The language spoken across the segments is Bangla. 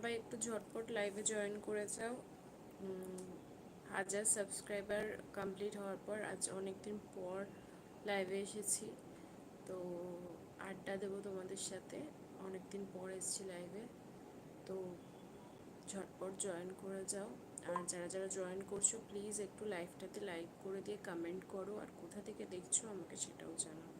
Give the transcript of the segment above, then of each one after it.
সবাই একটু ঝটপট লাইভে জয়েন করে যাও হাজার সাবস্ক্রাইবার কমপ্লিট হওয়ার পর আজ অনেক দিন পর লাইভে এসেছি। তো আড্ডা দেবো তোমাদের সাথে। অনেক দিন পর এসেছি লাইভে তো ঝটপট জয়েন করে যাও। আর যারা যারা জয়েন করছ প্লিজ একটু লাইভটাতে লাইক করে দিয়ে কমেন্ট করো। আর কোথা থেকে দেখছ আমাকে সেটাও জানাও।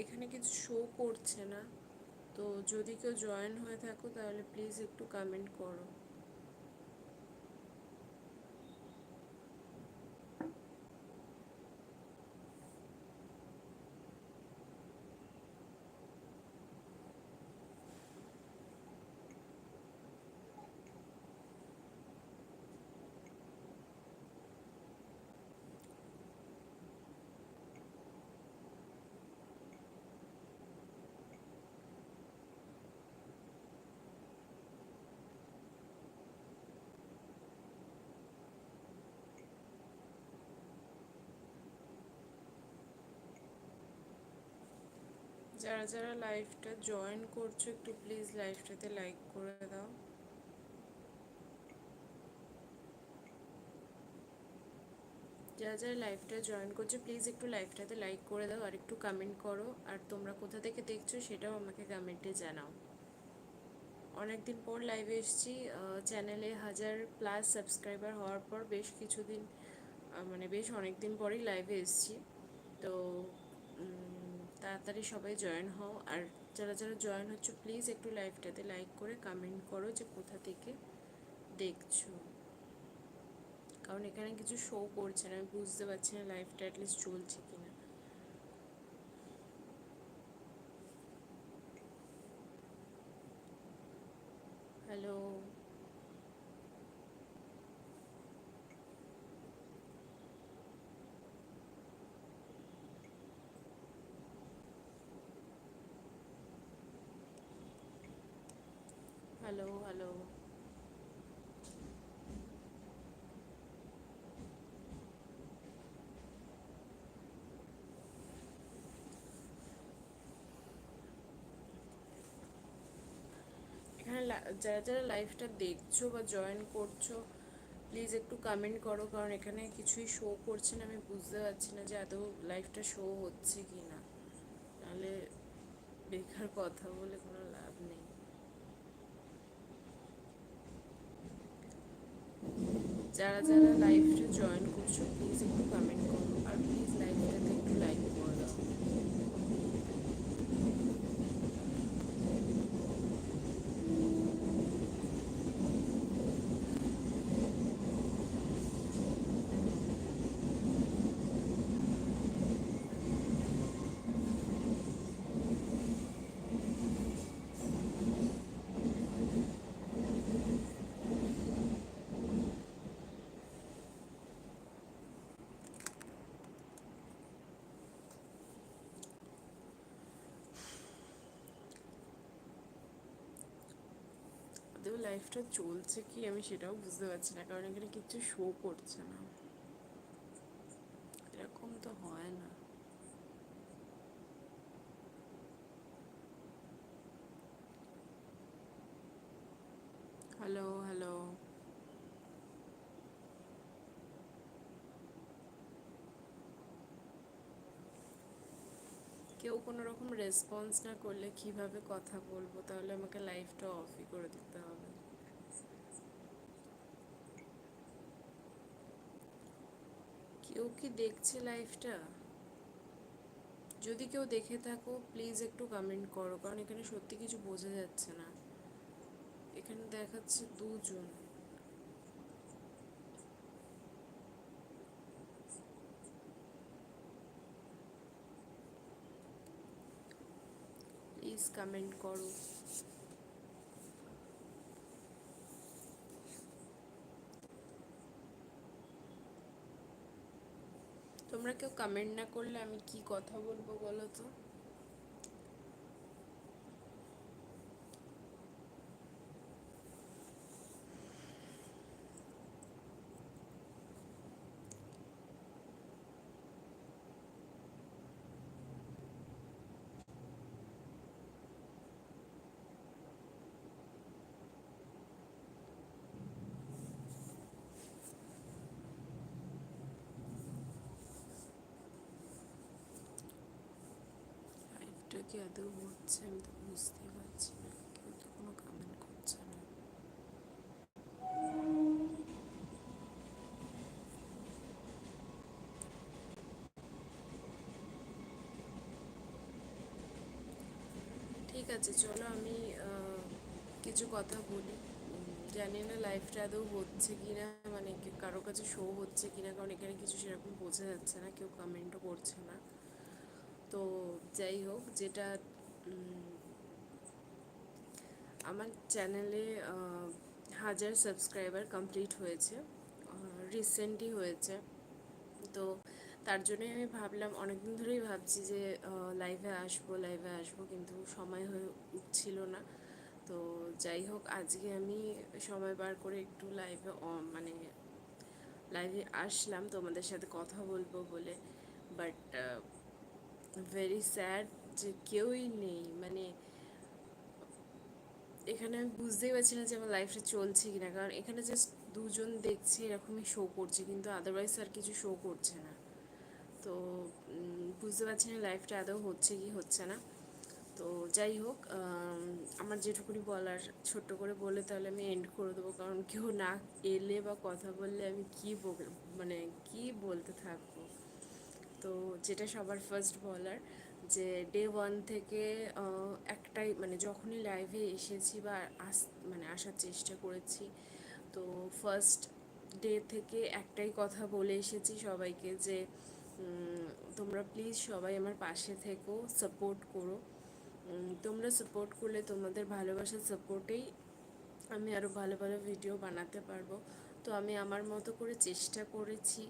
এখানে কিছু শো করছে না। তো যদি কেউ জয়েন হয়ে থাকো, তাহলে প্লিজ একটু কমেন্ট করো। যারা যারা লাইভটা জয়েন করছ, একটু প্লিজ লাইভটাতে লাইক করে দাও। যারা যারা লাইভটা জয়েন করছ প্লিজ একটু লাইভটাতে লাইক করে দাও আর একটু কমেন্ট করো। আর তোমরা কোথা থেকে দেখছ, সেটাও আমাকে কমেন্টে জানাও। অনেক দিন পর লাইভে এসেছি। চ্যানেলে হাজার প্লাস সাবস্ক্রাইবার হওয়ার পর বেশ কিছুদিন মানে বেশ অনেক দিন পরেই লাইভে এসেছি। তো তাড়াতাড়ি সবাই জয়েন হও। আর যারা যারা জয়েন হচ্ছে প্লিজ একটু লাইভটাতে লাইক করে কমেন্ট করো যে কোথা থেকে দেখছ। কারণ এখানে কিছু শো করছে না, আমি বুঝতে পারছি না লাইভটা অ্যাটলিস্ট চলছে কি না হ্যালো হ্যালো হ্যালো এখানে যারা যারা লাইভটা দেখছ বা জয়েন করছ প্লিজ একটু কমেন্ট করো, কারণ এখানে কিছুই শো করছে না। আমি বুঝতে পারছি না যে আদৌ লাইভটা শো হচ্ছে কি না নাহলে বেকার কথা বলে কোনো লাভ নেই যারা যারা লাইভটা জয়েন করছ প্লিজ একটু কমেন্ট করো। আর প্লিজ লাইভটাতে একটু লাইক করে। দাও লাইফটা চলছে কি আমি সেটাও বুঝতে পারছি না, কারণ এখানে কিচ্ছু শো করছে না। এরকম তো হয় না। হ্যালো হ্যালো কেউ কোনো রকম রেসপন্স না করলে কীভাবে কথা বলব? তাহলে আমাকে লাইফটা অফই করে দিতে হবে। কেউ কি দেখছে লাইফটা যদি কেউ দেখে থাকো প্লিজ একটু কমেন্ট করো, কারণ এখানে সত্যি কিছু বোঝা যাচ্ছে না। এখানে দেখাচ্ছে দুজন। প্লিজ কমেন্ট করো। তোমরা কেউ কমেন্ট না করলে আমি কি কথা বলব বলো তো? লাইভটা কি আদৌ হচ্ছে আমি তো বুঝতেই পারছি না, কেউ তো কোনো কমেন্ট করছে না। ঠিক আছে, চলো আমি কিছু কথা বলি। জানি না লাইফটা আদৌ হচ্ছে কি না মানে কারও কাছে শো হচ্ছে কি না কারণ এখানে কিছু সেরকম বোঝা যাচ্ছে না, কেউ কমেন্টও করছে না। তো যাই হোক, যেটা আমার চ্যানেলে হাজার সাবস্ক্রাইবার কমপ্লিট হয়েছে রিসেন্টলি হয়েছে। তো তার জন্যই আমি ভাবলাম, অনেকদিন ধরেই ভাবছি যে লাইভে আসব লাইভে আসব, কিন্তু সময় হয়ে উঠছিল না। তো যাই হোক, আজকে আমি সময় বার করে একটু লাইভে মানে লাইভে আসলাম। তোমাদের সাথে কথা বলব বলে। বাট ভেরি স্যাড যে কেউই নেই। মানে এখানে আমি বুঝতেই পারছি না যে আমার লাইফটা চলছে কিনা। কারণ এখানে জাস্ট দুজন দেখছি, এরকমই শো করছে, কিন্তু আদারওয়াইজ আর কিছু শো করছে না। তো বুঝতে পারছি না লাইফটা আদৌ হচ্ছে কি হচ্ছে না। তো যাই হোক আমার যেটুকুনি বলার ছোট্ট করে বলে তাহলে আমি এন্ড করে দেবো। কারণ কেউ না এলে বা কথা বললে আমি কী মানে কি বলতে থাকব? তো যেটা সবার ফার্স্ট বলার যে ডে ওয়ান থেকে একটাই মানে যখনই লাইভে এসেছি বা আস মানে আসার চেষ্টা করেছি, তো ফার্স্ট ডে থেকে একটাই কথা বলে এসেছি সবাইকে যে তোমরা প্লিজ সবাই আমার পাশে থেকো সাপোর্ট করো। তোমরা সাপোর্ট করলে তোমাদের ভালোবাসার সাপোর্টেই আমি আরও ভালো ভালো ভিডিও বানাতে পারব। তো আমি আমার মতো করে চেষ্টা করেছি।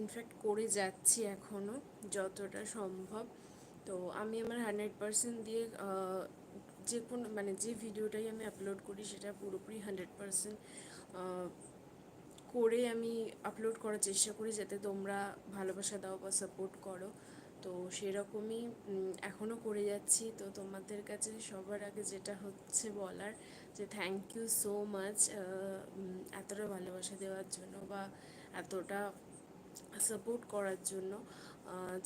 ইনফ্যাক্ট করে যাচ্ছি এখনও যতটা সম্ভব। তো আমি আমার হান্ড্রেড পার্সেন্ট দিয়ে যে কোনো মানে যে ভিডিওটাই আমি আপলোড করি সেটা পুরোপুরি হান্ড্রেড পার্সেন্ট করে আমি আপলোড করার চেষ্টা করি যাতে তোমরা ভালোবাসা দাও বা সাপোর্ট করো। তো সেরকমই এখনও করে যাচ্ছি। তো তোমাদের কাছে সবার আগে যেটা হচ্ছে বলার যে থ্যাংক ইউ সো মাচ এতটা ভালোবাসা দেওয়ার জন্য বা এতটা সাপোর্ট করার জন্য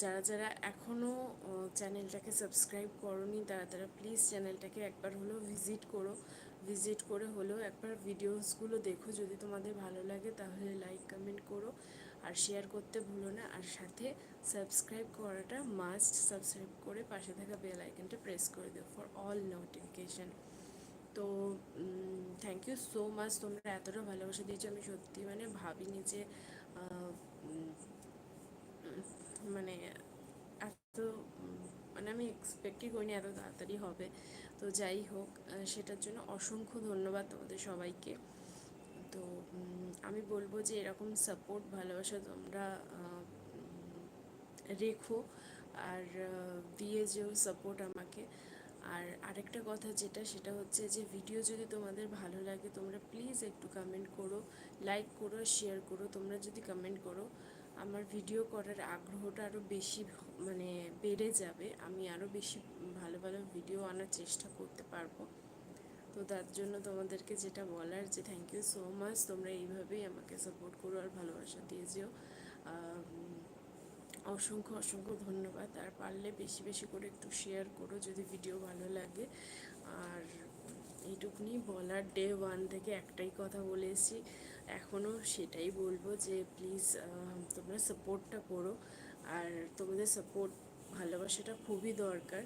যারা যারা এখনও চ্যানেলটাকে সাবস্ক্রাইব করনি, তারা তারা প্লিজ চ্যানেলটাকে একবার হলেও ভিজিট করো। ভিজিট করে হলেও একবার ভিডিওসগুলো দেখো। যদি তোমাদের ভালো লাগে তাহলে লাইক কমেন্ট করো। আর শেয়ার করতে ভুলো না। আর সাথে সাবস্ক্রাইব করাটা মাস্ট সাবস্ক্রাইব করে পাশে থাকা বেল আইকনটা প্রেস করে দিও ফর অল নোটিফিকেশান তো থ্যাংক ইউ সো মাচ তোমরা এতটা ভালোবাসা দিয়েছ। আমি সত্যি মানে ভাবিনি যে মানে এত মানে আমি এক্সপেক্টই করিনি এত তাড়াতাড়ি হবে। তো যাই হোক সেটার জন্য অসংখ্য ধন্যবাদ তোমাদের সবাইকে। তো আমি বলব যে এরকম সাপোর্ট ভালোবাসা তোমরা রেখো। আর দিয়ে যেও সাপোর্ট আমাকে। আর আরেকটা কথা যেটা, সেটা হচ্ছে যে ভিডিও যদি তোমাদের ভালো লাগে, তোমরা প্লিজ একটু কমেন্ট করো লাইক করো শেয়ার করো। তোমরা যদি কমেন্ট করো, আমার ভিডিও করার আগ্রহটা আরও বেশি মানে বেড়ে যাবে। আমি আরও বেশি ভালো ভালো ভিডিও আনার চেষ্টা করতে পারব। তো তার জন্য তোমাদেরকে যেটা বলার যে থ্যাংক ইউ সো মাচ তোমরা এইভাবেই আমাকে সাপোর্ট করো আর ভালোবাসা দিয়ে যেও। অসংখ্য অসংখ্য ধন্যবাদ। আর পারলে বেশি বেশি করে একটু শেয়ার করো যদি ভিডিও ভালো লাগে। আর এইটুকুনি বলার ডে ওয়ান থেকে একটাই কথা বলে এসেছি। এখনও সেটাই বলব যে প্লিজ তোমরা সাপোর্টটা করো। আর তোমাদের সাপোর্ট ভালোবাসাটা খুবই দরকার।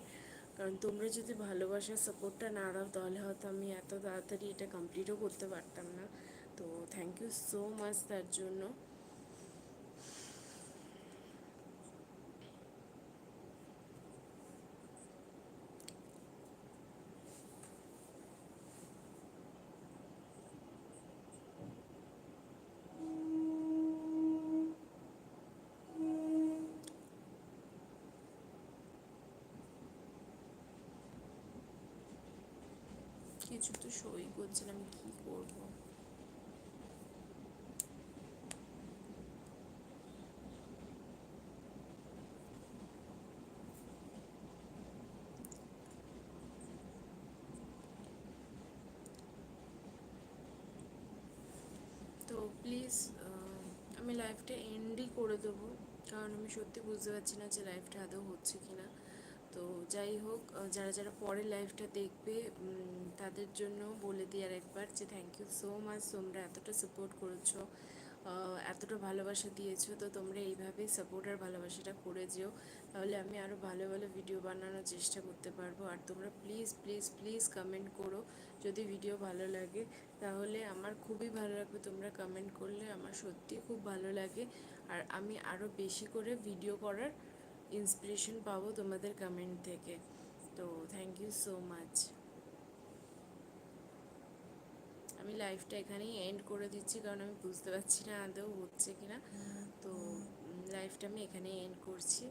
কারণ তোমরা যদি ভালোবাসার সাপোর্টটা না দাও, তাহলে হয়তো আমি এত তাড়াতাড়ি এটা কমপ্লিটও করতে পারতাম না। তো থ্যাংক ইউ সো মাচ তার জন্য। কিছু তো সই করছে আমি কি করব? তো প্লিজ আমি লাইফটা এন্ডই করে দেবো, কারণ আমি সত্যি বুঝতে পারছি না যে লাইফটা আদৌ হচ্ছে কি না তো যাই হোক যারা যারা পরে লাইফটা দেখবে তাদের জন্য বলে দিই আর একবার যে থ্যাংক ইউ সো মাচ তোমরা এতটা সাপোর্ট করেছ এতটা ভালোবাসা দিয়েছ, তো তোমরা এইভাবেই সাপোর্ট আর ভালোবাসাটা করে যেও। তাহলে আমি আরও ভালো ভালো ভিডিও বানানোর চেষ্টা করতে পারব। আর তোমরা প্লিজ প্লিজ প্লিজ কমেন্ট করো। যদি ভিডিও ভালো লাগে, তাহলে আমার খুবই ভালো লাগবে তোমরা কমেন্ট করলে। আমার সত্যি খুব ভালো লাগে। আর আমি আরও বেশি করে ভিডিও করার ইন্সপিরেশন পাবো তোমাদের কমেন্ট থেকে। তো থ্যাংক ইউ সো মাচ আমি লাইফটা এখানেই এন্ড করে দিচ্ছি, কারণ আমি বুঝতে পারছি না আদৌ হচ্ছে কিনা। তো লাইফটা আমি এখানেই এন্ড করছি।